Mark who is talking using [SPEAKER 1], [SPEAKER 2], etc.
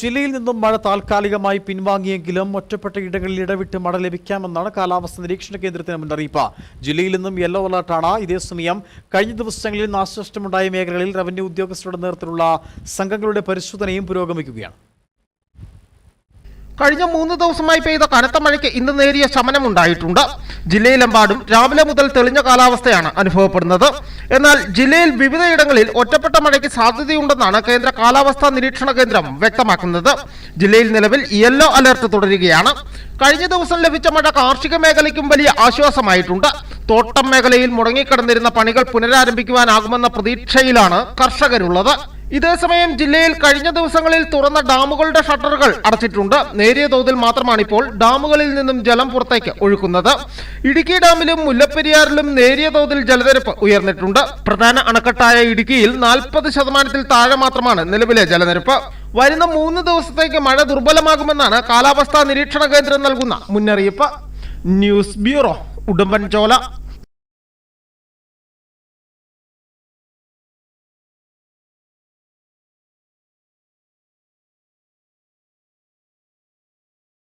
[SPEAKER 1] ജില്ലയിൽ നിന്നും മഴ താൽക്കാലികമായി പിൻവാങ്ങിയെങ്കിലും ഒറ്റപ്പെട്ട ഇടങ്ങളിൽ ഇടവിട്ട് മഴ ലഭിക്കാമെന്നാണ് കാലാവസ്ഥ നിരീക്ഷണ കേന്ദ്രത്തിന് മുന്നറിയിപ്പ്. ജില്ലയിൽ നിന്നും യെല്ലോ അലർട്ടാണ്. ഇതേസമയം കഴിഞ്ഞ ദിവസങ്ങളിൽ നാശനഷ്ടമുണ്ടായ മേഖലകളിൽ റവന്യൂ ഉദ്യോഗസ്ഥരുടെ നേതൃത്വത്തിലുള്ള സംഘങ്ങളുടെ പരിശോധനയും പുരോഗമിക്കുകയാണ്.
[SPEAKER 2] കഴിഞ്ഞ മൂന്ന് ദിവസമായി പെയ്ത കനത്ത മഴയ്ക്ക് ഇന്ന് നേരിയ ശമനമുണ്ടായിട്ടുണ്ട്. ജില്ലയിലെമ്പാടും രാവിലെ മുതൽ തെളിഞ്ഞ കാലാവസ്ഥയാണ് അനുഭവപ്പെടുന്നത്. എന്നാൽ ജില്ലയിൽ വിവിധയിടങ്ങളിൽ ഒറ്റപ്പെട്ട മഴയ്ക്ക് സാധ്യതയുണ്ടെന്നാണ് കേന്ദ്ര കാലാവസ്ഥാ നിരീക്ഷണ കേന്ദ്രം വ്യക്തമാക്കുന്നത്. ജില്ലയിൽ നിലവിൽ യെല്ലോ അലർട്ട് തുടരുകയാണ്. കഴിഞ്ഞ ദിവസം ലഭിച്ച മഴ കാർഷിക മേഖലയ്ക്കും വലിയ ആശ്വാസമായിട്ടുണ്ട്. തോട്ടം മേഖലയിൽ മുടങ്ങിക്കിടന്നിരുന്ന പണികൾ പുനരാരംഭിക്കുവാനാകുമെന്ന പ്രതീക്ഷയിലാണ് കർഷകരുള്ളത്. ഇതേസമയം ജില്ലയിൽ കഴിഞ്ഞ ദിവസങ്ങളിൽ തുറന്ന ഡാമുകളുടെ ഷട്ടറുകൾ അടച്ചിട്ടുണ്ട്. നേരിയ തോതിൽ മാത്രമാണ് ഇപ്പോൾ ഡാമുകളിൽ നിന്നും ജലം പുറത്തേക്ക് ഒഴുക്കുന്നത്. ഇടുക്കി ഡാമിലും മുല്ലപ്പെരിയാറിലും നേരിയ തോതിൽ ജലനിരപ്പ് ഉയർന്നിട്ടുണ്ട്. പ്രധാന അണക്കെട്ടായ ഇടുക്കിയിൽ നാൽപ്പത് ശതമാനത്തിൽ താഴെ മാത്രമാണ് നിലവിലെ ജലനിരപ്പ്. വരുന്ന മൂന്ന് ദിവസത്തേക്ക് മഴ ദുർബലമാകുമെന്നാണ് കാലാവസ്ഥാ നിരീക്ഷണ കേന്ദ്രം നൽകുന്ന മുന്നറിയിപ്പ്. News bureau Udumbanchola.